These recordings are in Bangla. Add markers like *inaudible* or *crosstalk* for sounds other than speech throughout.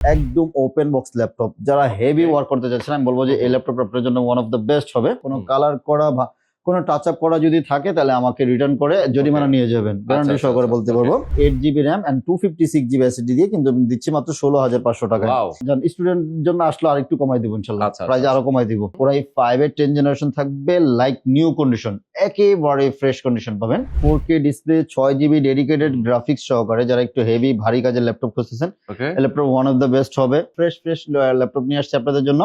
একদম ওপেন বক্স ল্যাপটপ যারা হেভি ওয়ার্ক করতে চাচ্ছেন আমি বলব যে এই ল্যাপটপ আপনার জন্য ওয়ান অফ দ্য বেস্ট হবে। কোনো কালার করা বা কোনো টাচ আপ করা যদি থাকে তাহলে আমাকে রিটার্ন করে জরিমানা নিয়ে যাবেন। গ্যারান্টি আচ্ছা, সহকারে আচ্ছা, বলতে পারব। Eight G B RAM and two fifty six G B S S D দিয়ে কিন্তু দিচ্ছি মাত্র ষোলো হাজার পাঁচশো ওয়াও স্টুডেন্ট জন্য আসলে আর একটু কমাই দিব ইনশাল্লাহ। আচ্ছা, প্রাইস আচ্ছা, আরও কমাই দিব। পুরাই ফাইভ এর টেন জেনারেশন থাকবে লাইক নিউ কন্ডিশন একেবারে ফ্রেশ কন্ডিশন পাবেন। ফোর কে ডিসপ্লে ছয় জিবি ডেডিকেটেড গ্রাফিক্স সহকারে যারা একটু হেভি ভারী কাজের ল্যাপটপ খুঁজতেছেন laptop one of the best হবে। ফ্রেশ ফ্রেশ ল্যাপটপ নিয়ে আসছে আপনাদের জন্য।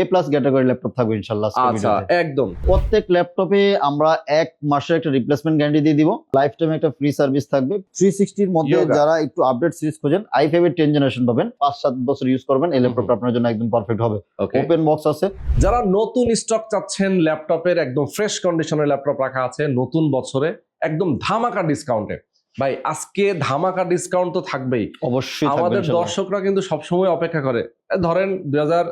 এ প্লাস ক্যাটাগরি ল্যাপটপ থাকবে ইনশাল্লাহ আচ্ছা একদম। প্রত্যেক ল্যাপটপে আমরা এক মাসের একটা রিপ্লেসমেন্ট গ্যারান্টি দিয়ে দিব। লাইফ টাইম একটা ফ্রি সার্ভিস থাকবে। থ্রি সিক্সটির মধ্যে যারা একটু আপডেট সিরিজ খোঁজেন আই ফাইভ এর টেন জেনারেশন পাবেন। পাঁচ সাত বছর ইউজ করবেন এই ল্যাপটপটা আপনার জন্য একদম পারফেক্ট হবে। ওপেন বক্স আছে। যারা নতুন স্টক চাচ্ছেন ল্যাপটপের একদম ফ্রেশ কন্ডিশনের ল্যাপটপ রাখা আছে নতুন বছরে একদম ধামাকা ডিসকাউন্টে ভাই আজকে ধামাকা ডিসকাউন্ট তো থাকবেই। অবশ্যই আমাদের দর্শকরা কিন্তু সবসময় অপেক্ষা করে। ধরেন দুই হাজার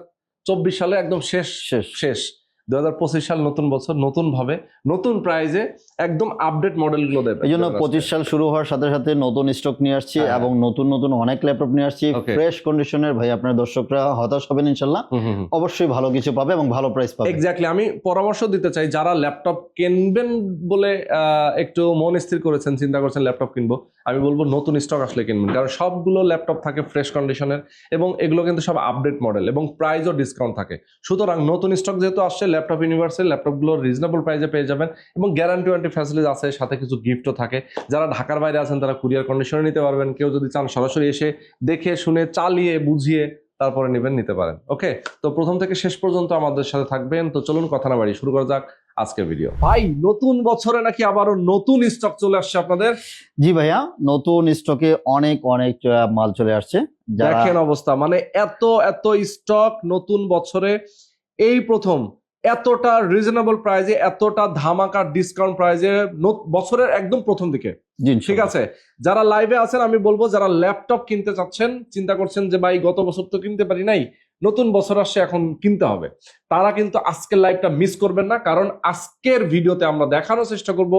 চব্বিশ সালে একদম শেষ শেষ। শেষ। দুই হাজার পঁচিশ সাল নতুন বছর নতুন ভাবে নতুন প্রাইজে একদম আপডেট মডেলগুলো দেবে। এই জন্য পঁচিশ সাল শুরু হওয়ার সাথে সাথে নতুন স্টক নিয়ে আসছি হ্যাঁ। এবং নতুন নতুন অনেক ল্যাপটপ নিয়ে আসছি। ফ্রেশ কন্ডিশনের ভাই আপনার দর্শকরা হতাশ হবেন ইনশাল্লাহ। অবশ্যই ভালো কিছু পাবে এবং ভালো প্রাইস পাবে। এক্স্যাক্টলি আমি পরামর্শ দিতে চাই যারা ল্যাপটপ কিনবেন বলে একটু মন স্থির করেছেন চিন্তা করছেন ল্যাপটপ কিনবো আমি বলব নতুন স্টক আসলে কিনবেন কারণ সবগুলো ল্যাপটপ থাকে ফ্রেশ কন্ডিশনের এবং এগুলো কিন্তু সব আপডেট মডেল এবং প্রাইসও ডিসকাউন্ট থাকে। সুতরাং নতুন স্টক যেহেতু আসছে ল্যাপটপ ইউনিভার্সের ল্যাপটপগুলো রিজনেবল প্রাইসে পেয়ে যাবেন এবং গ্যারান্টি ওয়ারেন্টি ফ্যাসিলিটি আছে সাথে কিছু গিফটও থাকে। যারা ঢাকার বাইরে আছেন তারা কুরিয়ার কন্ডিশনে নিতে পারবেন। কেউ যদি চান সরাসরি এসে দেখে শুনে চালিয়ে বুঝিয়ে তারপরে নেবেন নিতে পারেন। ওকে তো প্রথম থেকে শেষ পর্যন্ত আমাদের সাথে থাকবেন। তো চলুন কথা না বাড়ি শুরু করা যাক আজকের ভিডিও ভাই নতুন বছরে নাকি আবারও নতুন স্টক চলে আসছে আপনাদের? জি ভাইয়া নতুন স্টকে অনেক অনেক মাল চলে আসছে। দেখেন অবস্থা মানে এত এত স্টক নতুন বছরে এই প্রথম এতটা রিজনেবল প্রাইজে এতটা ধামাকার ডিসকাউন্ট প্রাইজে বছরের একদম প্রথম দিকে। ঠিক আছে? যারা লাইভে আছেন আমি বলব যারা ল্যাপটপ কিনতে চাচ্ছেন চিন্তা করছেন যে ভাই গত বছর তো কিনতে পারি নাই নতুন বছর আসছে এখন কিনতে হবে। তারা কিন্তু আজকের লাইভটা মিস করবেন না কারণ আজকের ভিডিওতে আমরা দেখানোর চেষ্টা করব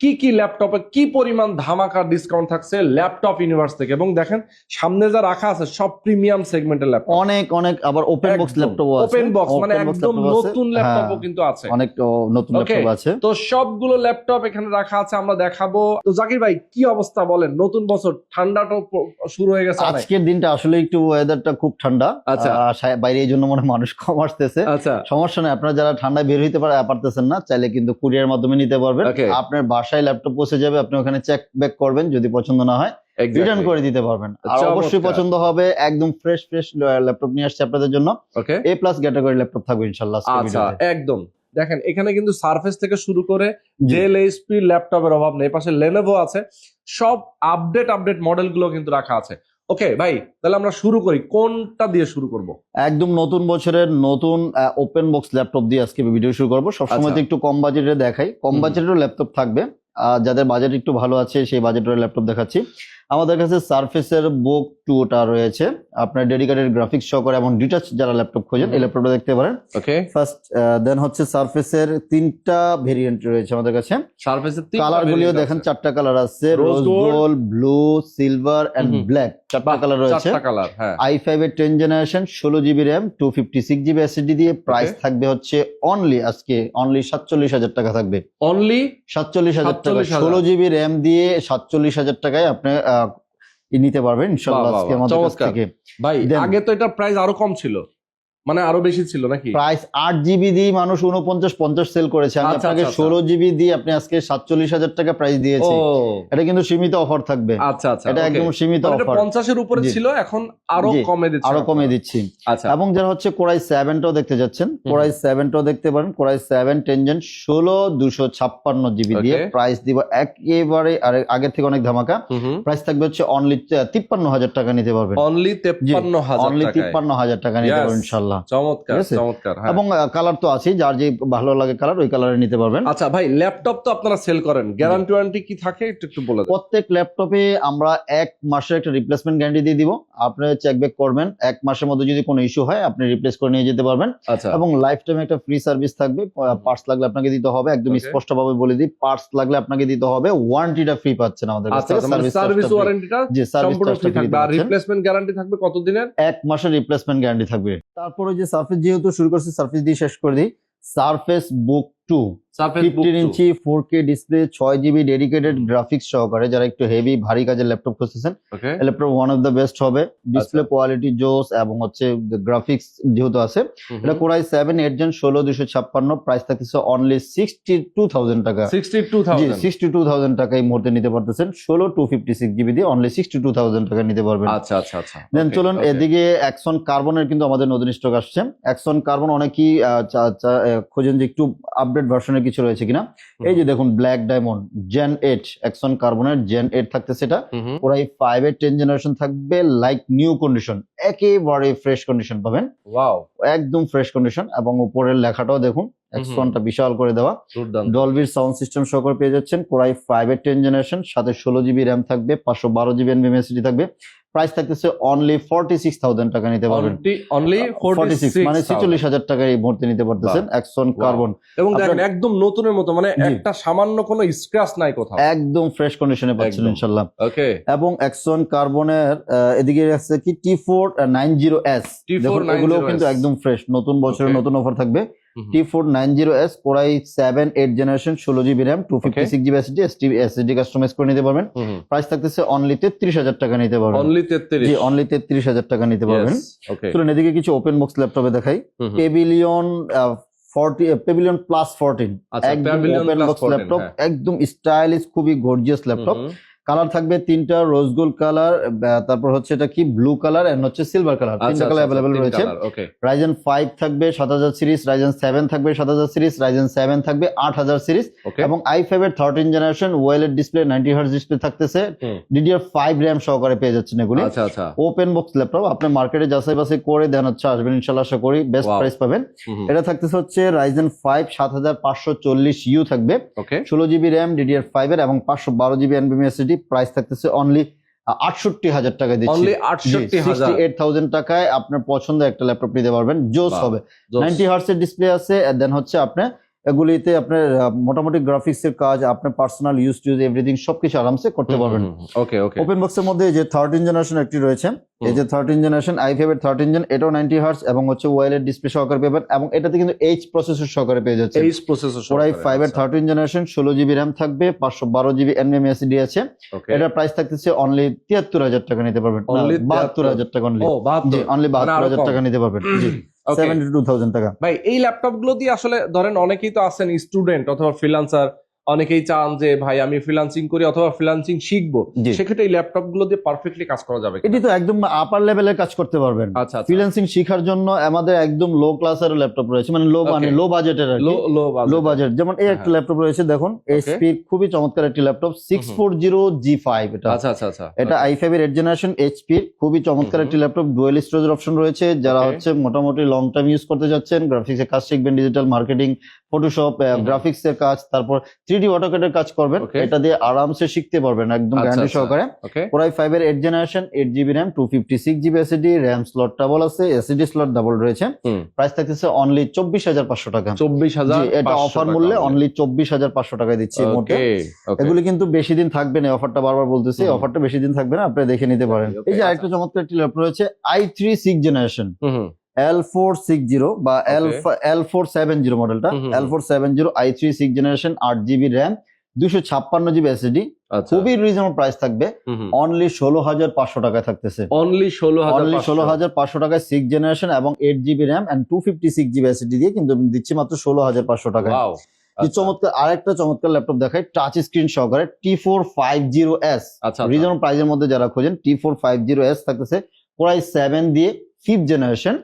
কি কি ল্যাপটপে কি পরিমাণ ধামাকা ডিসকাউন্ট থাকছে ল্যাপটপ ইউনিভার্স থেকে? এবং দেখেন সামনে যা রাখা আছে সব প্রিমিয়াম সেগমেন্টের ল্যাপটপ অনেক অনেক আবার ওপেন বক্স ল্যাপটপ আছে। ওপেন বক্স মানে একদম নতুন ল্যাপটপও কিন্তু আছে। অনেক নতুন ল্যাপটপ আছে। তো সবগুলো ল্যাপটপ এখানে রাখা আছে আমরা দেখাবো। তো জাকির ভাই কি অবস্থা বলেন? নতুন বছর ঠান্ডাটা প- শুরু হয়ে গেছে আজকের দিনটা আসলে একটু ওয়েদারটা খুব ঠান্ডা। আচ্ছা। বাইরে এই জন্য মনে মানুষ কম আসতেছে। আচ্ছা। সমস্যা নেই আপনারা যারা ঠান্ডায় বের হইতে পারে পারতেছেন না চাইলে কিন্তু কুরিয়ার মাধ্যমে নিতে পারবেন. আপনার বাসায় ল্যাপটপ পৌঁছে যাবে আপনি ওখানে চেক ব্যাক করবেন যদি পছন্দ না হয় রিটার্ন করে দিতে পারবেন। আর অবশ্যই পছন্দ হবে একদম ফ্রেশ ফ্রেশ ল্যাপটপ নিয়ে আসছে আপনাদের জন্য। এ প্লাস ক্যাটাগরি ল্যাপটপ থাকবে ইনশাল্লাহ আচ্ছা একদম। দেখেন এখানে কিন্তু সারফেস থেকে শুরু করে জি। ডেল এইচপি ল্যাপটপের অভাব নেই পাশে লেনোভো আছে। সব আপডেট আপডেট মডেলগুলো কিন্তু রাখা আছে। ওকে ভাই তাহলে আমরা শুরু করি। কোনটা দিয়ে শুরু করব? একদম নতুন বছরের নতুন ওপেন বক্স ল্যাপটপ দিয়ে আজকে ভিডিও শুরু করব। সবসময় তো আচ্ছা। একটু কম বাজেটে দেখাই। কম। বাজেটেরও ল্যাপটপ থাকবে। যাদের বাজেট একটু ভালো আছে সেই বাজেটের ল্যাপটপ দেখাচ্ছি। আমাদের কাছে সার্ফেসের বুক টুটা রয়েছে। আপনার ডেডিকেটেড গ্রাফিক্স সহকারে এবং ডিটাচ যারা ল্যাপটপ খোঁজেন এই ল্যাপটপটা দেখতে পারেন। ওকে ফার্স্ট দেন হচ্ছে সার্ফেসের তিনটা ভেরিয়েন্ট রয়েছে আমাদের কাছে। সারফেসের কালার গুলিও দেখেন চারটা কালার আছে rose gold blue silver and black চারটা কালার রয়েছে। হ্যাঁ। আই ফাইভ এর টেন জেনারেশন ষোলো G B RAM two fifty six G B S S D দিয়ে প্রাইস থাকবে হচ্ছে অনলি আজকে অনলি সাতচল্লিশ হাজার টাকা থাকবে। অনলি সাতচল্লিশ হাজার টাকা 47,000 ষোলো জিবি র্যাম দিয়ে সাতচল্লিশ হাজার টাকায় আপনি নিতে পারবেন। বাহ, আজকে আমাদের কাছ থেকে। ভাই আগে তো এটা প্রাইস আরও কম ছিল। মানে আরও বেশি ছিল নাকি? প্রাইস আট জিবি দিয়ে মানুষ উনপঞ্চাশ পঞ্চাশ সেল করেছে। আমি আচ্ছা, আপনাকে আচ্ছা, ষোলো জিবি দিয়ে আপনি আজকে সাতচল্লিশ হাজার টাকা প্রাইস দিয়েছি। এটা কিন্তু সীমিত অফার থাকবে। আচ্ছা আচ্ছা এটা একদম সীমিত অফার পঞ্চাশের উপরে ছিল এখন আরও কমে দিচ্ছে। আরও কমে দিচ্ছি। আচ্ছা। এবং যারা হচ্ছে কোরাই সেভেনটাও দেখতে যাচ্ছেন কোরাই সেভেনটাও দেখতে পারেন। কোরাই সেভেন টেনজেন ষোলো দুশো ছাপ্পান্ন জিবি দিয়ে প্রাইস দিব একেবারে আর আগের থেকে অনেক ধামাকা। প্রাইস থাকবে হচ্ছে অনলি তিপ্পান্ন হাজার টাকা নিতে পারবেন। অনলি তেপ্পান্ন হাজার অনলি তিপ্পান্ন হাজার টাকা নিতে. পারবেন ইনশাল্লাহ। চমৎকার চমৎকার হ্যাঁ। এবং কালার তো আছেই যার যে ভালো লাগে কালার ওই কালারে নিতে পারবেন। আচ্ছা ভাই ল্যাপটপ তো আপনারা সেল করেন। গ্যারান্টি ওয়ারেন্টি কি থাকে? একটু একটু বলে প্রত্যেক ল্যাপটপে আমরা এক মাসের একটা রিপ্লেসমেন্ট গ্যারান্টি দিয়ে দিব। আপনি চেক ব্যাক করবেন এক মাসের মধ্যে যদি কোনো ইস্যু হয় আপনি রিপ্লেস করে নিয়ে যেতে পারবেন। আচ্ছা। এবং লাইফ টাইম একটা ফ্রি সার্ভিস থাকবে পার্টস লাগলে আপনাকে দিতে হবে একদম Okay. স্পষ্ট ভাবে বলে দিই পার্টস লাগলে আপনাকে দিতে হবে ওয়ারেন্টিটা ফ্রি পাচ্ছেন আমাদের কাছ আচ্ছা থেকে সার্ভিস ওয়ারেন্টিটা জি সার্ভিস রিপ্লেসমেন্ট গ্যারান্টি থাকবে। কতদিনের? এক মাসের রিপ্লেসমেন্ট গ্যারান্টি থাকবে। তারপরে যে সার্ফেস যেহেতু শুরু করছি সার্ফেস দিয়ে শেষ করে দিই। Surface book two fifteen inch four K display ছয় জিবি ডেডিকেটেড গ্রাফিক্স সহকারে যারা একটু হেভি ভারী কাজের ল্যাপটপ খুঁজতেছেন laptop one of the best হবে। ডিসপ্লে কোয়ালিটি জোস এবং হচ্ছে গ্রাফিক্স যেহেতু আছে এটা কোরাই সেভেন এইট জেন ষোলো দুশো ছাপ্পান্ন প্রাইস থাকতেছে অনলি সিক্সটি টু থাউজেন্ড টাকা। Sixty two thousand sixty two thousand টাকা এই মুহূর্তে নিতে পারতেছেন। ষোলো two fifty six G B দিয়ে অনলি সিক্সটি টু থাউজেন্ড টাকা নিতে পারবেন। আচ্ছা আচ্ছা আচ্ছা। দেন চলুন এদিকে অ্যাকশন কার্বনের কিন্তু আমাদের নতুন স্টক আসছে। অ্যাকশন কার্বন অনেকেই খোঁজেন যে একটু আপডেট ভার্সনের কিছু রয়েছে কিনা? এই যে দেখুন black diamond gen eight action কার্বনের জেন এইট থাকতে সেটা হুম। পুরাই ফাইভ এর টেন জেনারেশন থাকবে লাইক নিউ কন্ডিশন একেবারে ফ্রেশ কন্ডিশন পাবেন। ওয়াও একদম ফ্রেশ কন্ডিশন এবং উপরের লেখাটাও দেখুন অ্যাকশনটা বিশাল করে দেওয়া। ডলবির সাউন্ড সিস্টেম সহকারে পেয়ে যাচ্ছেন কোরাই ফাইভ এর টেন জেনারেশন সাথে ষোলো জিবি র্যাম থাকবে পাঁচশো বারো জিবি এনবিএমএসডি থাকবে। প্রাইস থাকতেছে অনলি ফর্টি সিক্স থাউজেন্ড টাকা নিতে পারবেন। অনলি ফর্টি সিক্স মানে ছেচল্লিশ হাজার টাকা এই মুহূর্তে নিতে পারতেছেন অ্যাকশন কার্বন এবং দেখেন একদম নতুনের মতো মানে একটা সামান্য কোনো স্ক্র্যাচ নাই কোথাও। একদম ফ্রেশ কন্ডিশনে পাচ্ছেন। ইনশাল্লাহ। ওকে এবং একশন কার্বনের এদিকে আছে কি? T four nine zero S T490S এগুলো কিন্তু একদম ফ্রেশ নতুন বছরের নতুন অফার থাকবে। T four nine zero S core i seven eight generation ষোলো G B RAM two fifty six G B S D S T S D customize করে নিতে পারবেন। প্রাইস থাকতেছে অনলি তেত্রিশ হাজার টাকা নিতে পারবেন। অনলি তেত্রিশ। জি অনলি তেত্রিশ হাজার টাকা নিতে পারবেন। চলুন এদিকে কিছু ওপেন বক্স ল্যাপটপে দেখাই। Pavilion forty pavilion plus fourteen একদম ওপেন বক্স ল্যাপটপ। একদম স্টাইলিশ খুবই গর্জিয়াস ল্যাপটপ কালার থাকবে তিনটা রোজ গোল্ড কালার তারপর হচ্ছে এটা কি? ব্লু কালার এন্ড হচ্ছে সিলভার কালার আচ্ছা, তিনটা কালার অ্যাভেলেবল রয়েছে। রাইজেন ফাইভ থাকবে সাত হাজার সিরিজ রাইজেন সেভেন থাকবে সাত হাজার সিরিজ রাইজেন সেভেন থাকবে আট হাজার সিরিজ এবং আই ফাইভ এর থার্টিন জেনারেশন ওয়েলের ডিসপ্লে নাইনটি হার্স ডিসপ্লে থাকতেছে। হুম। ডিডিআর ফাইভ র্যাম সহকারে পেয়ে যাচ্ছেন এগুলি। আচ্ছা আচ্ছা। ওপেন বক্স ল্যাপটপ আপনি মার্কেটে যাচাই বাছাই করে দেন হচ্ছে আসবেন ইনশাল্লাহ আশা করি বেস্ট প্রাইস পাবেন। এটা থাকতেছে হচ্ছে রাইজেন ফাইভ সাত হাজার পাঁচশো চল্লিশ ইউ থাকবে। ষোলো জিবি র্যাম ডিডিআর ফাইভ এর এবং পাঁচশো বারো জিবি এনবিএম এসএসডি প্রাইস থাকতেছে অনলি আটষট্টি হাজার টাকা দিচ্ছি। অনলি আটষট্টি হাজার। এইট থাউজেন্ড টাকায় আপনার পছন্দ একটা ল্যাপটপ নিতে পারবেন জোস হবে নাইনটি হার্স এর ডিসপ্লে আছে দেন হচ্ছে আপনি এগুলিতে আপনার মোটামুটি গ্রাফিক্স এর কাজ আপনার পার্সোনাল ইউজ টুজ এভরিথিং সবকিছু আরামসে করতে পারবেন। ওকে ওকে। ওপেন বক্সের মধ্যে যে থার্টিন জেনারেশন একটি রয়েছে এই যে থার্টিন জেনারেশন আই ফাইভ এর থার্টিন জেন এটাও নাইনটি হার্স এবং হচ্ছে ওয়াইলের ডিসপ্লে সহকারে পাবেন এবং এটাতে কিন্তু এইচ প্রসেসর সহকারে পেয়ে যাচ্ছে H processor core i five এর থার্টিন জেনারেশন ষোলো জিবি র্যাম থাকবে পাঁচশো বারো জিবি এনএম এসডি আছে। এটার প্রাইস থাকতেছে অনলি তিয়াত্তর হাজার টাকা নিতে পারবেন। বাহাত্তর হাজার টাকা অনলি অনলি মানে বাহাত্তর আরও হাজার। টাকা নিতে পারবেন। জি। সেভেন্টি টু থাউজেন্ড টাকা। ভাই এই ল্যাপটপগুলো দিয়ে আসলে ধরেন অনেকেই তো আছেন স্টুডেন্ট অথবা ফ্রিল্যান্সার অনেকেই চান যে ভাই আমি ফ্রিল্যান্সিং করি অথবা ফ্রিলান্সিং শিখব। সেক্ষেত্রে এই ল্যাপটপগুলো দিয়ে পারফেক্টলি কাজ করা যাবে এটি তো একদম আপার লেভেলের কাজ করতে পারবেন। আচ্ছা আচ্ছা। ফ্রিল্যান্সিং শেখার জন্য আমাদের একদম লো ক্লাসের ল্যাপটপ রয়েছে। মানে লো মানে লো বাজেটের লো বাজেট যেমন এই একটা। ল্যাপটপ রয়েছে দেখুন এইচপি খুবই চমৎকার একটি laptop six four zero G five এটা। আচ্ছা আচ্ছা আচ্ছা। এটা আই ফাইভ এর এইট জেনারেশন এইচপি খুবই চমৎকার। একটি ল্যাপটপ ডুয়েল স্টোরেজ অপশন রয়েছে। যারা হচ্ছে মোটামুটি লং টাইম ইউজ করতে যাচ্ছেন গ্রাফিক্স এর কাজ শিখবেন ডিজিটাল মার্কেটিং ফটোশপ। গ্রাফিক্স এর কাজ তারপর থ্রি ডি অটোকেটের কাজ করবেন। এটা দিয়ে আরামসে শিখতে পারবেন একদম আচ্ছা, গ্যারান্টি আচ্ছা। সহকারে। ওকে কোরাই ফাইভ এর eight generation eight G B RAM two fifty six G B S S D RAM slot double আছে S S D slot double রয়েছে। প্রাইস থাকতেছে অনলি চব্বিশ হাজার পাঁচশো টাকা। চব্বিশ হাজার এটা অফার মূল্যে অনলি চব্বিশ হাজার পাঁচশো টাকায় দিচ্ছি এগুলি কিন্তু বেশি দিন থাকবে না অফারটা বারবার বলতেছি অফারটা বেশি দিন থাকবে না আপনি দেখে নিতে পারেন। এই যে আচ্ছা। আরেকটা চমৎকার একটি ল্যাপটপ রয়েছে I three six generation L four six zero বা L. L four seven zero মডেলটা L four seven zero I three six generation আট জিবি র্যাম দুশো ছাপ্পান্ন জিবি এসএসডি আচ্ছা। খুবই রিজনেবল প্রাইস থাকবে। অনলি ষোলো হাজার পাঁচশো টাকায় থাকছে অনলি ষোলো অনলি ষোলো হাজার পাঁচশো টাকায় সিক্স জেনারেশন এবং eight G B RAM and two fifty six G B S S D দিয়ে কিন্তু দিচ্ছি মাত্র ষোলো হাজার পাঁচশো টাকায়। চমৎকার আরেকটা চমৎকার ল্যাপটপ দেখায় টাচ স্ক্রিন সহকারে T four five zero S আচ্ছা রিজনেবল প্রাইজের মধ্যে যারা খোঁজেন T four five zero S থাকতেছে কোরাই সেভেন দিয়ে ফিফথ জেনারেশন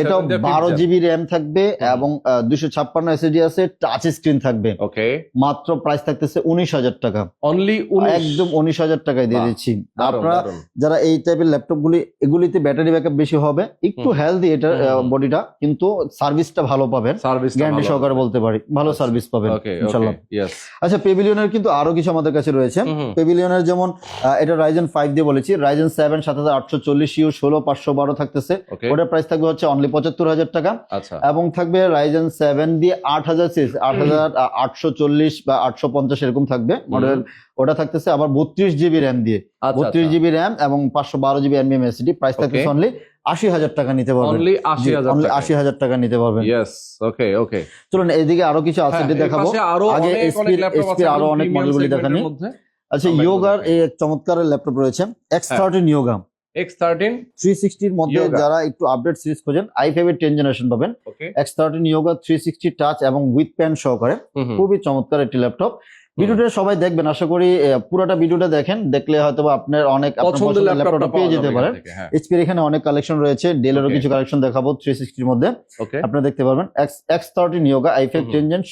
এটাও বারো জিবি র্যাম থাকবে এবং দুশো ছাপ্পান্ন এসএসডি আছে টাচ স্ক্রিন থাকবে। ওকে মাত্র প্রাইস থাকতেছে উনিশ হাজার টাকা। অনলি একদম উনিশ হাজার টাকায় দিয়ে দিচ্ছি। আপনারা যারা এই টাইপের ল্যাপটপ গুলি এগুলিতে ব্যাটারি ব্যাকআপ বেশি হবে একটু হেলদি এটা। বডিটা কিন্তু সার্ভিসটা ভালো পাবেন। সার্ভিস গ্যারান্টি সহকারে বলতে পারি ভালো। সার্ভিস পাবেন ওকে ইনশাল্লাহ। আচ্ছা পেভিলিয়নের কিন্তু আরও কিছু আমাদের কাছে রয়েছে। পেভিলিয়নের যেমন এটা রাইজেন ফাইভ দিয়ে বলেছি। রাইজেন সেভেন সাত হাজার আটশো চল্লিশ ইউ ষোলো পাঁচশো বারো থাকতেছে। ওটার প্রাইস থাকবে হচ্ছে অনলি পঁচাত্তর হাজার টাকা। আচ্ছা। এবং থাকবে রাইজেন সেভেন দিয়ে আট হাজার সিক্স আট হাজার আটশো চল্লিশ বা আটশো পঞ্চাশ এরকম থাকবে মডেল ওটা থাকতেছে আবার বত্রিশ জিবি র্যাম দিয়ে। আচ্ছা বত্রিশ জিবি র্যাম এবং পাঁচশো বারো জিবি এনবিএম এসডি প্রাইস থাকতেছে অনলি আশি হাজার টাকা নিতে পারবেন অনলি আশি হাজার টাকা। নিতে পারবেন ইয়েস ওকে ওকে চলুন এইদিকে আরও কিছু আছে দেখাবো। আরও আগে আরও অনেক মডেলগুলি দেখানি। আচ্ছা ইয়োগার এই চমৎকার ল্যাপটপ রয়েছে। X thirteen yoga X thirteen three সিক্সটির মধ্যে যারা একটু আপডেট সিরিজ খোঁজেন আই ফাইভ এর 10 জেনারেশন পাবেন। Okay X thirteen yoga three sixty touch এবং উইথ প্যান সহকারে খুবই চমৎকার একটি ল্যাপটপ ভিডিওটা সবাই দেখবেন। আশা করি পুরোটা ভিডিওটা দেখেন। দেখলে হয়তো আপনার অনেক ল্যাপটপটা পেয়ে যেতে পারেন। হ্যাঁ। এইচপির এখানে অনেক কালেকশন রয়েছে। ডেলেরও কিছু কালেকশন দেখাবো থ্রি সিক্সটির মধ্যে। ওকে আপনারা দেখতে পারবেন। X X thirteen yoga I five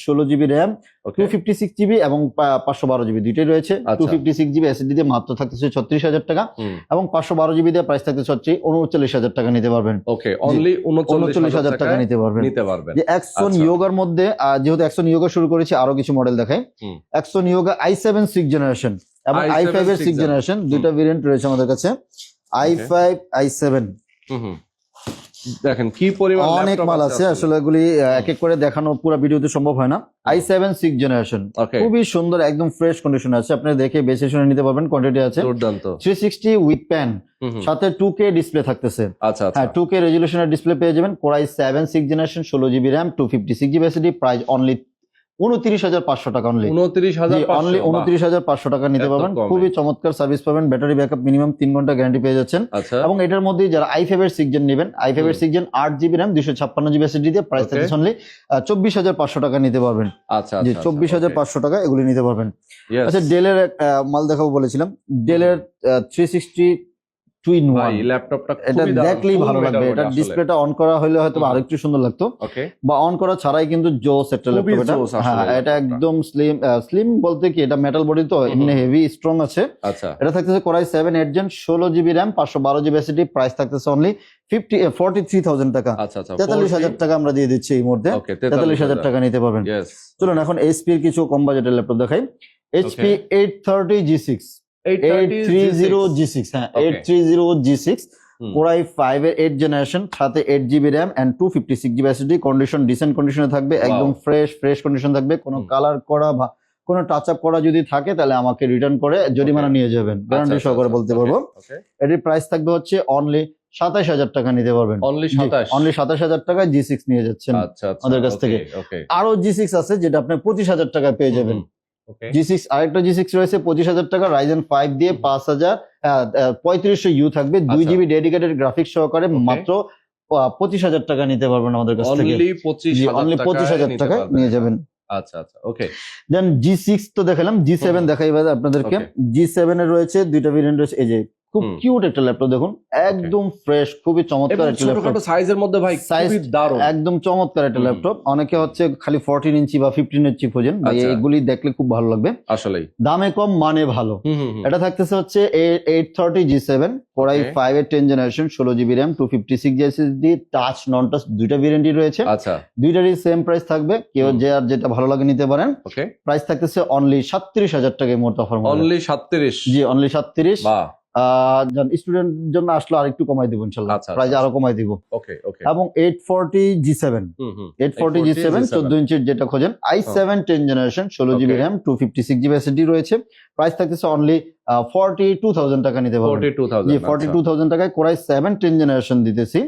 ষোলো G B RAM two fifty six G B এবং পাঁচশো বারো জিবি দুইটাই রয়েছে। Two. Fifty six G B S S D দিয়ে মাত্র থাকতেছে ছত্রিশ হাজার টাকা এবং পাঁচশো বারো জিবি দিয়ে প্রাইস থাকতেছে হচ্ছে উনচল্লিশ হাজার টাকা নিতে পারবেন। ওকে অনলি উনচল্লিশ হাজার টাকা নিতে পারবেন। নিতে পারবেন। যে একশন আচ্ছা। ইয়োগার মধ্যে যেহেতু একশন ইয়োগা শুরু করেছি আরও কিছু মডেল দেখাই। হুম। X one yoga I seven six generation এবং আই ফাইভ এর সিক্স জেনারেশন দুইটা ভেরিয়েন্ট রয়েছে আমাদের কাছে। I five I seven. দেখেন কি পরিমাণ অনেক মাল আছে আসলে? এগুলি এক এক করে দেখানো পুরো ভিডিওতে সম্ভব হয় না। আই সেভেন সিক্স জেনারেশন খুবই সুন্দর একদম ফ্রেশ কন্ডিশন আছে। আপনি দেখে বেছে শুনে নিতে পারবেন কোয়ান্টিটি আছে। দুর্দান্ত। Three sixty with pen. সাথে টু কে ডিসপ্লে থাকতেছে। আচ্ছা আচ্ছা। হ্যাঁ টু কে রেজলিউশনের ডিসপ্লে পেয়ে যাবেন। Core i seven six generation ষোলো G B RAM two fifty six G B S D price only উনত্রিশ হাজার পাঁচশো টাকা অনলি উনত্রিশ হাজার অনলি উনত্রিশ হাজার পাঁচশো টাকা নিতে পারবেন। খুবই চমৎকার সার্ভিস পাবেন। ব্যাটারি ব্যাকআপ মিনিমাম তিন ঘণ্টা গ্যারান্টি পেয়ে যাচ্ছেন। আচ্ছা। এবং এটার মধ্যে যারা আই সিক্স জেন নেবেন আই সিক্স জেন আট জিবি র্যাম দুশো ছাপ্পান্ন জিবি দিয়ে প্রাইস থাকছে অনলি চব্বিশ হাজার পাঁচশো টাকা নিতে পারবেন। আচ্ছা জি আচ্ছা চব্বিশ হাজার পাঁচশো টাকা এগুলি নিতে পারবেন। আচ্ছা ডেলের মাল দেখাবো বলেছিলাম। ডেলের থ্রি সিক্সটি টুইন ওয়ান ল্যাপটপটা এটা দেখলেই ভালো লাগবে। এটা ডিসপ্লেটা অন করা হলে হয়তো হুম। আরেকটু সুন্দর লাগতো। বা অন করা ছাড়াই কিন্তু জোস একটা খুবই ল্যাপটপ এটা হ্যাঁ এটা একদম স্লিম স্লিম বলতে কি এটা মেটাল বডি তো এমনি হেভি স্ট্রং আছে। আচ্ছা। এটা থাকতেছে core i seven eight gen ষোলো জিবি র্যাম পাঁচশো বারো G B S S D price থাকতেছে only fifty forty three thousand টাকা। আচ্ছা আচ্ছা তেতাল্লিশ হাজার টাকা আমরা দিয়ে দিচ্ছি এই মুহূর্তে। তেতাল্লিশ হাজার টাকা নিতে পারবেন। চলুন এখন এইচপির কিছু কম বাজেটের ল্যাপটপ দেখাই। H P eight thirty G six six হ্যাঁ কোরাই ফাইভ এর এইট জেনারেশন সাথে eight G B RAM and two fifty six G B S D condition decent কন্ডিশনে থাকবে একদম ফ্রেশ ফ্রেশ কন্ডিশন থাকবে। কোনো কালার করা বা কোনো টাচ আপ করা যদি থাকে তাহলে আমাকে রিটার্ন করে জরিমানা নিয়ে যাবেন। আচ্ছা, গ্যারান্টি সহকারে বলতে পারব। এটির প্রাইস থাকবে হচ্ছে অনলি সাতাশ হাজার টাকা নিতে পারবেন। অনলি সাতাশ হাজার টাকায় জি সিক্স নিয়ে যাচ্ছেন আচ্ছা আচ্ছা আমাদের কাছ থেকে। আরও জি সিক্স আছে যেটা আপনি পঁচিশ হাজার টাকায় পেয়ে যাবেন। জি সিক্স আরেকটা জি সিক্স রয়েছে পঁচিশ হাজার টাকা রাইজেন ফাইভ দিয়ে পাঁচ হাজার পঁয়ত্রিশশো ইউ থাকবে। দুই। জিবি ডেডিকেটেড গ্রাফিক্স সহকারে মাত্র পঁচিশ হাজার টাকা নিতে পারবেন আমাদের কাছ থেকে। অনলি পঁচিশ হাজার টাকা নিয়ে যাবেন। আচ্ছা আচ্ছা ওকে দেন জি সিক্স তো দেখালাম জি সেভেন দেখাই আপনাদেরকে। জি সেভেন এর রয়েছে দুইটা ভেরিয়েন্ট রয়েছে এই যে খুব কিউট একটা ল্যাপটপ দেখুন। একদম ফ্রেশ খুবই চমৎকার একটা ল্যাপটপ সাইজের মধ্যে ভাই খুবই দারুণ। একদম চমৎকার একটা ল্যাপটপ অনেকে হচ্ছে খালি ফোরটিন ইঞ্চি বা ফিফটিন ইঞ্চি খোঁজেন। ভাই আচ্ছা। এগুলি দেখলে খুব ভালো লাগবে। আসলে দামে কম মানে ভালো। এটা থাকতেছে হচ্ছে eight thirty G seven core i five এর টেন জেনারেশন ষোলো G B RAM two fifty six S S D touch non touch দুইটা ভেরিয়েন্টই রয়েছে। আচ্ছা। দুইটারই সেম প্রাইস থাকবে। কেউ যে আর যেটা ভালো লাগে নিতে পারেন। ওকে প্রাইস থাকতেছে অনলি সাতত্রিশ হাজার টাকা এই মুহূর্তে অফার অনলি সাতত্রিশ। জি অনলি সাতত্রিশ। বা স্টুডেন্ট জন্য আসলে আরেকটু কমাই দিব ইনশাল্লাহ। আচ্ছা, প্রাইস আচ্ছা। আরও কমাই দিব। Okay okay. এবং eight forty G seven eight forty G seven চোদ্দ ইঞ্চির যেটা খোঁজেন আই সেভেন টেন জেনারেশন ষোলো G B. RAM two fifty six G B S S D রয়েছে। প্রাইস থাকতেছে অনলি ফর্টি টু থাউজেন্ড টাকা নিতে পারবেন। Forty two G thousand forty two thousand টাকায় core i seven ten generation দিতেছি।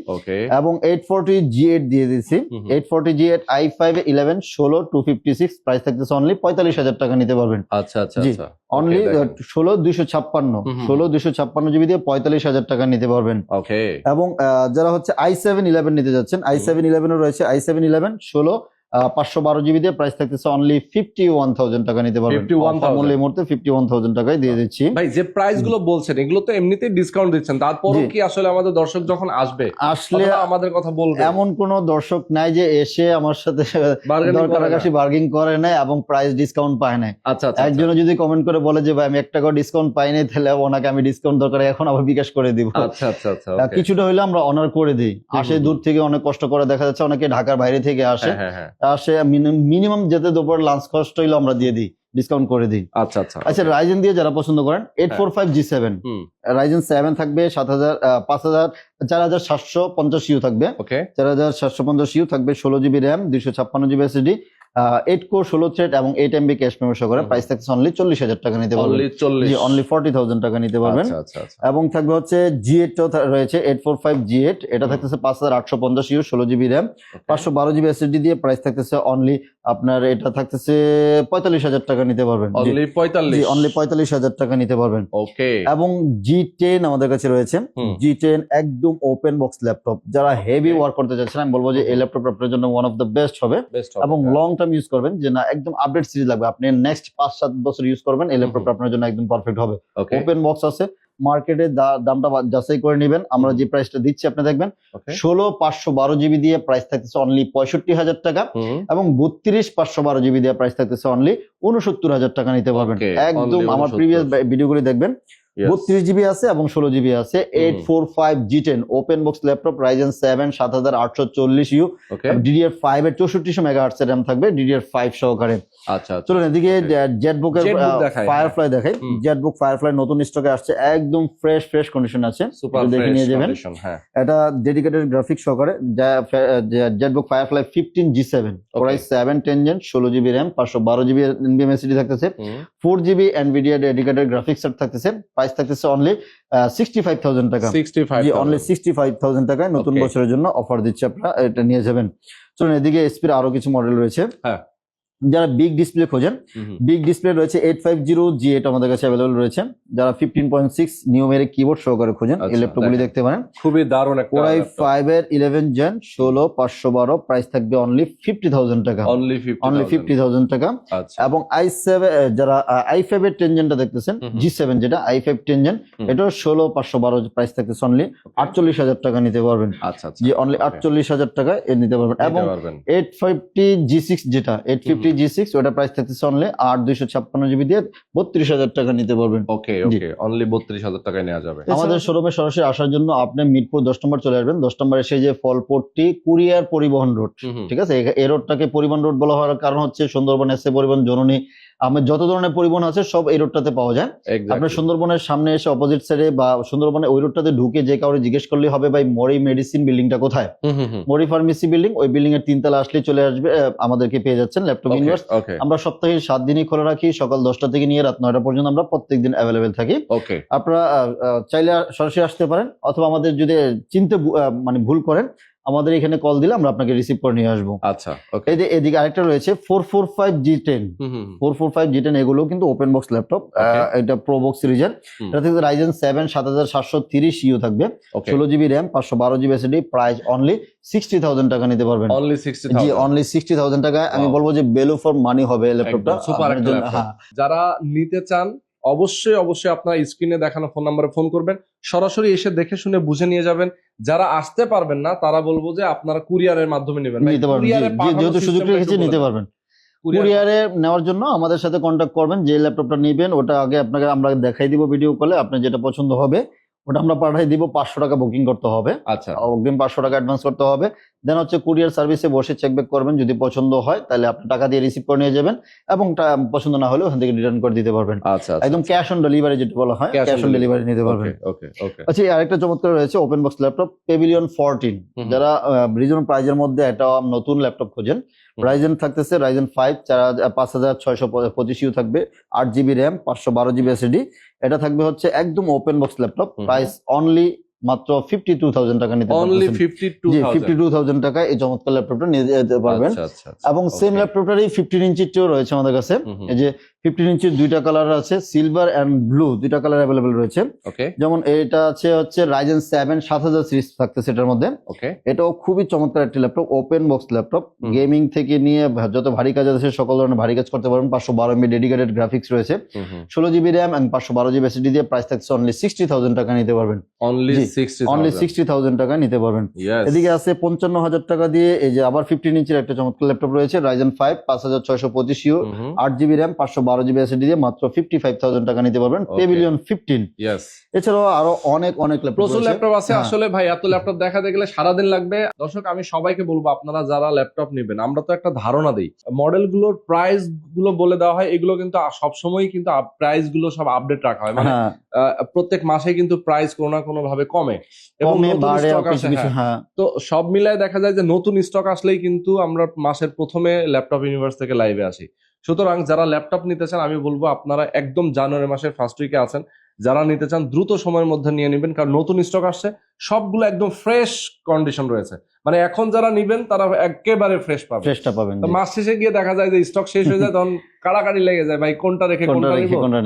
এবং এইট ফোরটি জি এইট দিয়ে দিচ্ছি। Eight forty G eight I five eleven ষোলো টু ফিফটি সিক্স প্রাইস থাকতেছে অনলি পঁয়তাল্লিশ হাজার টাকা নিতে পারবেন। আচ্ছা আচ্ছা আচ্ছা। অনলি ষোলো দুইশো ছাপ্পান্ন। ষোলো দুইশো ছাপ্পান্ন জিবি দিয়ে পঁয়তাল্লিশ হাজার টাকা নিতে পারবেন। এবং যারা হচ্ছে আই সেভেন ইলেভেন নিতে যাচ্ছেন আই সেভেন ইলেভেনও রয়েছে আই সেভেন ইলেভেন ষোলো পাঁচশো বারো জিবি দিয়ে প্রাইস থাকতেছে অনলি ফিফটি ওয়ান থাউজেন্ড টাকা নিতে পারবেন। 51,000 Offer মূল্য এই মুহূর্তে ফিফটি ওয়ান থাউজেন্ড টাকায় দিয়ে দিচ্ছি। ভাই যে প্রাইসগুলো বলছেন এগুলো তো এমনিতেই ডিসকাউন্ট দিচ্ছেন। তারপরও কি আসলে আমাদের দর্শক যখন আসবে আসলে আমাদের কথা বলবে? এমন কোন দর্শক নাই যে এসে আমার সাথে Bargaining দর করে না। কাছাকাছি বার্গিং করে নাই এবং প্রাইস ডিসকাউন্ট পায় নাই আচ্ছা আচ্ছা একজনে যদি কমেন্ট করে বলে যে ভাই আমি এক টাকা ডিসকাউন্ট পাই নাই তাহলে ওনাকে আমি ডিসকাউন্ট দরকার এখন আবার বিকাশ করে দিব। আচ্ছা আচ্ছা আচ্ছা কিছুটা হইলে আমরা অনার করে দিই। আসে দূর থেকে অনেক কষ্ট করে দেখা যাচ্ছে অনেকে ঢাকার বাইরে থেকে আসে। হ্যাঁ মিনিমাম যেতে দুপুর লাঞ্চ কস্ট হইল আমরা দিয়ে দিই ডিসকাউন্ট করে দিই। আচ্ছা আচ্ছা আচ্ছা রাইজেন দিয়ে যারা পছন্দ করেন eight four five G seven Ryzen seven থাকবে সাত হাজার পাঁচ হাজার চার হাজার সাতশো পঞ্চাশ ইউ থাকবে। ওকে চার হাজার সাতশো পঞ্চাশ ইউ থাকবে ষোলো জিবি র্যাম দুইশো ছাপ্পান্ন G B S S D eight core ষোলো থ্রেড এবং eight M B cache memory সহকারে প্রাইস থাকছে অনলি চল্লিশ হাজার টাকা নিতে পারবেন। অনলি চল্লিশ। অনলি ফর্টি থাউজেন্ড টাকা নিতে পারবেন। আচ্ছা আচ্ছা আচ্ছা। এবং থাকবে হচ্ছে জি এইট রয়েছে eight four five G eight এটা থাকতেছে পাঁচ হাজার আটশো পঞ্চাশ ইউ ষোলো জিবি র্যাম পাঁচশো বারো G B S S D দিয়ে প্রাইস থাকতেছে অনলি আপনার এটা থাকতেছে পঁয়তাল্লিশ হাজার টাকা নিতে পারবেন। অনলি পঁয়তাল্লিশ। হাজার টাকা নিতে পারবেন। ওকে এবং জি টেন আমাদের কাছে রয়েছে। জি টেন একদম ওপেন বক্স ল্যাপটপ যারা হেভি ওয়ার্ক করতে চাচ্ছেন আমি বলব যে এই ল্যাপটপ আপনার জন্য ওয়ান অফ দ্য বেস্ট হবে। এবং লং টার্ম ইউজ করবেন যে না একদম আপডেট সিরিজ লাগবে। আপনি নেক্সট পাঁচ সাত বছর ইউজ করবেন এই ল্যাপটপটা আপনার জন্য একদম পারফেক্ট হবে। ওপেন বক্স আছে। মার্কেটে দামটা যাচাই করে নেবেন। আমরা যে প্রাইসটা দিচ্ছি আপনি দেখবেন ষোলো পাঁচশো বারো জিবি দিয়ে প্রাইস থাকতেছে অনলি পঁয়ষট্টি হাজার টাকা এবং বত্রিশ পাঁচশো বারো জিবি দিয়ে প্রাইস থাকতেছে অনলি উনসত্তর হাজার টাকা নিতে পারবেন। একদম আমার 69 প্রিভিয়াস ভিডিওগুলি দেখবেন. বত্রিশ জিবি আছে এবং ষোলো জিবি আছে। Eight four five G ten open box laptop Ryzen seven সাত হাজার আটশো চল্লিশ U D D R five এর চৌষট্টিশো মেগা আর্টস র্যাম থাকবে ডিডিআর ফাইভ সহকারে। আচ্ছা আচ্ছা। চলুন এদিকে Jetbook দেখাই, ফায়ারফ্লাই দেখাই। জেটবুক ফায়ারফ্লাই নতুন স্টকে আসছে একদম ফ্রেশ ফ্রেশ কন্ডিশন আছে। দেখে নিয়ে যাবেন। হ্যাঁ। এটা ডেডিকেটেড গ্রাফিক্স সহকারে ZBook Firefly fifteen G seven price seven ten gen ষোলো জিবি র্যাম পাঁচশো বারো G B NVMe S S D থাকতেছে। Four G B Nvidia dedicated graphics set থাকতেছে। প্রাইস থাকতেছে অনলি সিক্সটি ফাইভ থাউজেন্ড টাকা। 65 G only sixty five thousand টাকায় নতুন বছরের জন্য অফার দিচ্ছে আপনারা এটা নিয়ে যাবেন। চলুন এদিকে এসপির আরও কিছু মডেল রয়েছে। হ্যাঁ। যারা বিগ ডিসপ্লে খোঁজেন বিগ ডিসপ্লে রয়েছে এইট ফাইভ জিরো জি এটা আমাদের কাছে অ্যাভেলেবল রয়েছে। যারা ফিফটিন পয়েন্ট সিক্স নিয়মের কিবোর্ড সহকারে খোঁজেন এই আচ্ছা, ল্যাপটপগুলি দেখতে পারেন। খুবই দারুণ কোরাই ফাইভ এর ইলেভেন জেন ষোলো পাঁচশো বারো প্রাইস থাকবে অনলি ফিফটি থাউজেন্ড টাকা। অনলি ফিফটি থাউজেন্ড টাকা। আচ্ছা। এবং আই সেভেন যারা আই ফাইভ এর টেন জেনটা দেখতেছেন। জি সেভেন যেটা আই ফাইভ টেন জেন হুম। এটা ষোলো পাঁচশো বারো প্রাইস থাকতেছে অনলি আটচল্লিশ হাজার টাকা নিতে পারবেন। আচ্ছা আচ্ছা। জি অনলি আটচল্লিশ হাজার টাকা এ নিতে পারবেন। এবং এইট ফিফটি জি সিক্স যেটা এইট ফিফটি জি সিক্স ওটা প্রাইস থাকতেছে অনলি আর দুইশো ছাপ্পান্ন জিবি দিয়ে বত্রিশ হাজার টাকা নিতে পারবেন। ওকে ওকে অনলি 32000 টাকায় নেওয়া যাবে। আমাদের শোরুমে সরাসরি আসার জন্য আপনি মিরপুর দশ নম্বর চলে আসবেন। দশ নম্বর এসে যে ফলপট্টি কুরিয়ার পরিবহন রোড। ঠিক আছে? এই রোডটাকে পরিবহন রোড বলা হওয়ার কারণ হচ্ছে সুন্দরবন এসে পরিবহন জননী আমার যত ধরনের পরিবহন আছে সব এই রোডটাতে পাওয়া যায়। আপনার সুন্দরবনের সামনে এসে অপোজিট সাইডে বা সুন্দরবনে ওই রোডটাতে ঢুকে যে কাউরে জিজ্ঞেস করলে হবে ভাই মরি মেডিসিন বিল্ডিংটা কোথায়। মরি ফার্মেসি বিল্ডিং ওই বিল্ডিং এর তিনতলা আসলে চলে আসবে আমাদেরকে পেয়ে যাচ্ছেন ল্যাপটপ ইউনিভার্স আমরা সপ্তাহে সাত দিনই খোলা রাখি সকাল দশটা থেকে নিয়ে রাত নয়টা পর্যন্ত আমরা প্রত্যেকদিন অ্যাভেলেবেল থাকি। আপনারা চাইলে সরাসরি আসতে পারেন অথবা আমাদের যদি চিনতে মানে ভুল করেন আমাদের এখানে কল দিলে আমরা আপনাকে রিসিভ করে নিয়ে আসব। আচ্ছা ওকে এই যে এদিকে আরেকটা রয়েছে four four five G ten. Four four five G ten এগুলো কিন্তু ওপেন বক্স ল্যাপটপ এটা প্রো বক্স সিরিজের। এটা থেকে রাইজেন সেভেন সাত হাজার সাতশো তিরিশ ইউ থাকবে। ষোলো জিবি র্যাম পাঁচশো বারো GB SSD price only sixty thousand টাকা নিতে পারবেন। Only G only sixty thousand টাকায়। আমি বলব যে বেলু ফর মানি হবে ল্যাপটপটা যারা নিতে চান অবশ্যই অবশ্যই আপনার স্ক্রিনে দেখানো ফোন নাম্বারে ফোন করবেন। সরাসরি এসে দেখে শুনে বুঝে নিয়ে যাবেন। যারা আসতে পারবেন না তারা বলব যে আপনারা কুরিয়ারের মাধ্যমে নেবেন। নিতে পারবেন যেহেতু সুযোগ রেখেছি নিতে পারবেন। কুরিয়ারে- কুরিয়ারে নেওয়ার জন্য আমাদের সাথে কন্ট্যাক্ট করবেন যে ল্যাপটপটা নেবেন ওটা আগে আপনাকে আমরা দেখাই দিব ভিডিও কলে আপনার যেটা পছন্দ হবে ওটা আমরা পাঠাই দিব পাঁচশো টাকা বুকিং করতে হবে। আচ্ছা। অগ্রিম পাঁচশো টাকা অ্যাডভান্স করতে হবে। দেন হচ্ছে কুরিয়ার সার্ভিসে বসে চেক ব্যাক করবেন যদি পছন্দ হয় তাহলে আপনি টাকা দিয়ে রিসিভ করে নিয়ে যাবেন এবং পছন্দ না হলে ওখান থেকে রিটার্ন করে দিতে পারবেন। আচ্ছা একদম ক্যাশ অন ডেলিভারি যেটা বলা হয় ক্যাশ অন ডেলিভারি নিতে পারবেন। ওকে ওকে আচ্ছা আরেকটা চমৎকার রয়েছে open box laptop Pavilion fourteen যারা রিজন প্রাইজের মধ্যে একটা নতুন ল্যাপটপ খোঁজেন। রাইজেন থাকতেছে রাইজেন ফাইভ চার পাঁচ হাজার ছয়শো পঁচিশ ইউ থাকবে আট জিবি র্যাম পাঁচশো বারো জিবি এসএডি এটা থাকবে হচ্ছে একদম open box laptop price only মাত্র ফিফটি টু থাউজেন্ড টাকা নিতে অনলি পারবেন fifty two fifty two thousand টাকায় এই চমৎকার ল্যাপটপটা নিয়ে যেতে পারবেন। আচ্ছা আচ্ছা এবং সেম ল্যাপটপটারই ফিফটিন ইঞ্চিটিও রয়েছে আমাদের কাছে। এই যে ফিফটিন ইঞ্চির দুইটা কালার আছে সিলভার অ্যান্ড ব্লু দুইটা কালার অ্যাভেলেবেল রয়েছে। ওকে যেমন এটা আছে হচ্ছে রাইজেন সেভেন সাত হাজার সিরিজ থাকতেছে এটার মধ্যে। ওকে এটাও খুবই চমৎকার একটি laptop open box laptop gaming থেকে নিয়ে যত ভারী কাজ আছে সকল ধরনের ভারী কাজ করতে পারবেন। পাঁচশো বারো এমবি ডেডিকেটেড গ্রাফিক্স রয়েছে। ষোলো জিবি র্যাম অ্যান্ড পাঁচশো বারো জিবি এসএসডি দিয়ে প্রাইস থাকছে অনলি সিক্সটি থাউজেন্ড টাকা নিতে পারবেন। অনলি সিক্সটি থাউজেন্ড টাকা নিতে পারবেন। এদিকে আছে পঞ্চান্ন হাজার টাকা দিয়ে এই যে আবার ফিফটিন ইঞ্চির একটা চমৎকার ল্যাপটপ রয়েছে রাইজেন ফাইভ পাঁচ হাজার ছয়শো পঁচিশ ইউ আট জিবি র্যাম পাঁচশো বারো জিবি এসএসডি দিয়ে মাত্র ফিফটি ফাইভ থাউজেন্ড টাকা নিতে পারবেন। পেভিলিয়ন ফিফটিন এছাড়াও আরও অনেক অনেক ল্যাপটপ প্রচুর ল্যাপটপ আছে। হ্যাঁ। আসলে ভাই এত ল্যাপটপ দেখাতে গেলে সারাদিন লাগবে। দর্শক আমি সবাইকে বলব আপনারা যারা ল্যাপটপ নেবেন আমরা তো একটা ধারণা দিই। মডেলগুলোর প্রাইসগুলো বলে দেওয়া হয় এগুলো কিন্তু সবসময় কিন্তু প্রাইসগুলো সব আপডেট রাখা হয়। মানে হ্যাঁ। আহ, প্রত্যেক মাসে কিন্তু প্রাইস কোনো না কোনো ভাবে কমে এবং। হ্যাঁ। তো সব মিলায় দেখা যায় যে নতুন স্টক আসলেই কিন্তু আমরা মাসের প্রথমে ল্যাপটপ ইউনিভার্স থেকে লাইভে আসি। সুতরাং যারা ল্যাপটপ নিতে চান আমি বলব আপনারা একদম জানুয়ারি মাসের ফার্স্ট উইকে আছেন। যারা নিতে চান দ্রুত সময়ের মধ্যে নিয়ে নেবেন কারণ নতুন স্টক আসছে। সবগুলো একদম ফ্রেশ কন্ডিশন রয়েছে। মানে এখন যারা নিবেন তারা একেবারে ফ্রেশ পাবে ফ্রেশটা পাবেন তো মাস শেষে গিয়ে দেখা যায় যে স্টক শেষ হয়ে যায় *laughs* তখন কাড়াকাড়ি লেগে যায় ভাই কোনটা রেখে কোনটা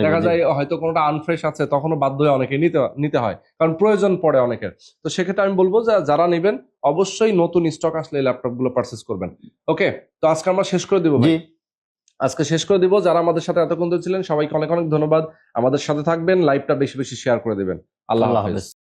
দেখা যায় হয়তো কোনটা আনফ্রেশ আছে তখনও বাধ্য হয়ে অনেকে নিতে নিতে হয়। কারণ প্রয়োজন পড়ে অনেকের। তো সেক্ষেত্রে আমি বলব যে যারা নেবেন অবশ্যই নতুন স্টক আসলে ল্যাপটপগুলো পারচেস করবেন। ওকে তো আজকে আমরা শেষ করে দিব ভাই। আজকে শেষ করে দিব। যারা আমাদের সাথে এতক্ষণ ছিলেন সবাইকে অনেক অনেক ধন্যবাদ। আমাদের সাথে থাকবেন লাইভটা বেশি বেশি শেয়ার করে দেবেন। আল্লাহ হাফেজ।